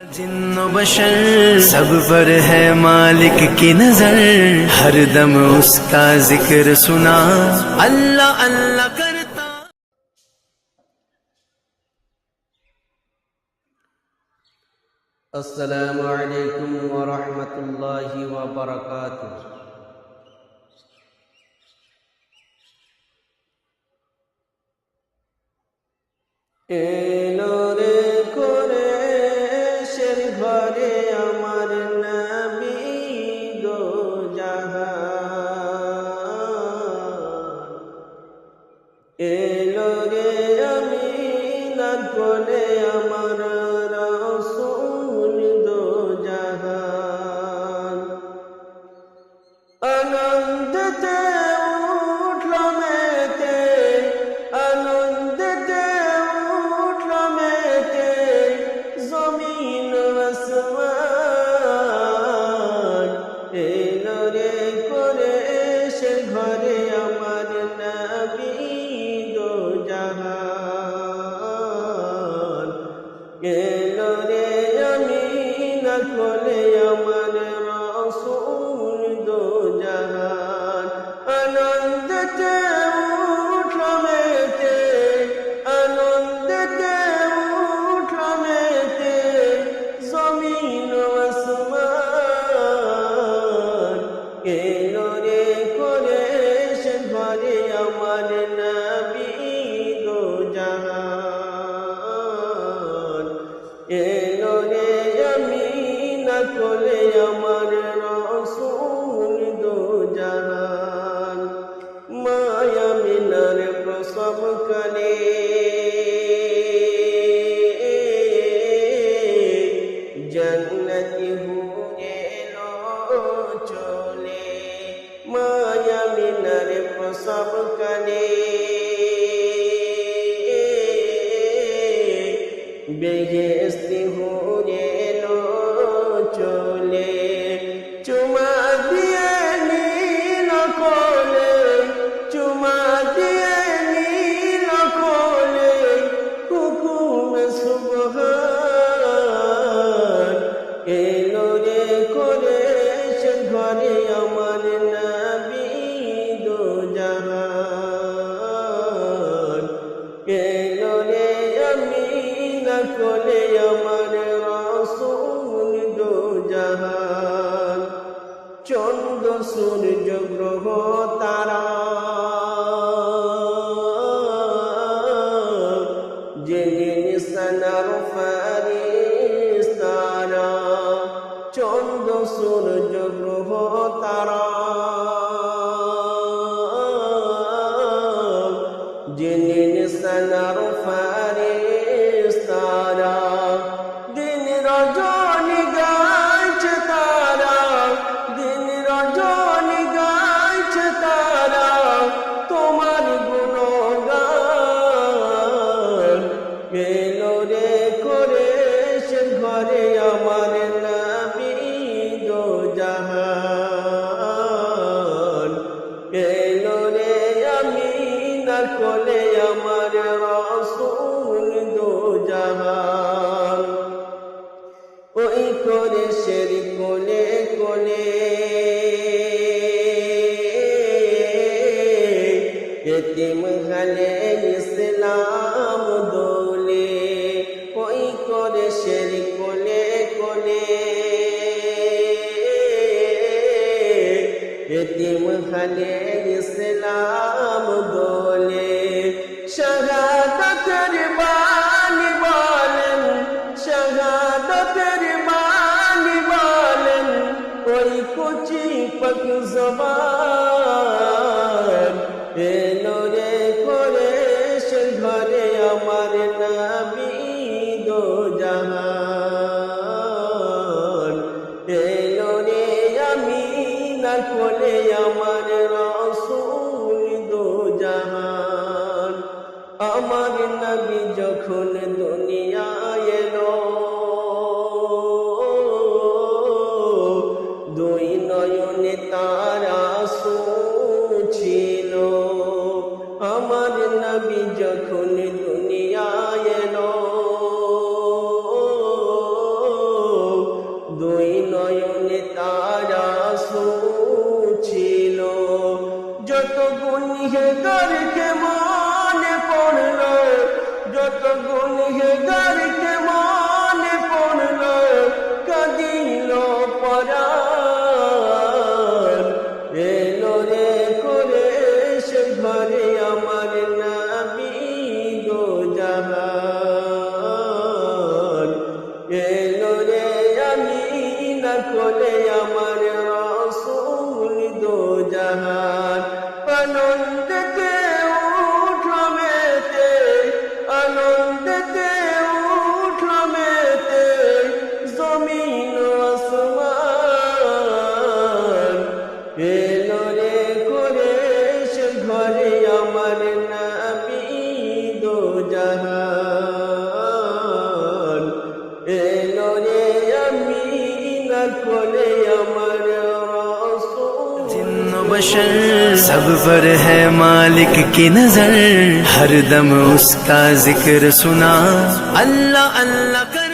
जिन बशर सब पर है मालिक की नजर हर दम उसका जिक्र सुना अल्लाह अल्लाह करता अस्सलाम वालेकुम व रहमतुल्लाहि व बरकातुह ए না কোলে আমার এলো রে আমি না কোলে আমার রসুল দো জাহান আনন্দতে উঠল মেতে আনন্দতে উঠল মেতে জমিন আসমান। এলো কোলে আমার রসুল দো জাহান মায়া মিনার প্রসব কালে। জন্নতি হুয়ে চলে। মায়া মিনার প্রসব কালে। বেহেস্তি হুয়ে করে সে ঘরে আমার নবী দো জাহান এলো রে আমি না কোলে আমার রসুল দো চন্দ্র, সূর্য, গ্রহ, তারা। জেনে নিশানার ফারিস চন্দ্র ইসলাম দোলে ওই করে শের কোলে কোলে। এতিম গালে ইসলাম দোলে ওই কুচি পক জবান যখন بشر۔ سب پر ہے مالک کی نظر۔ ہر دم اس کا ذکر سنا۔ اللہ اللہ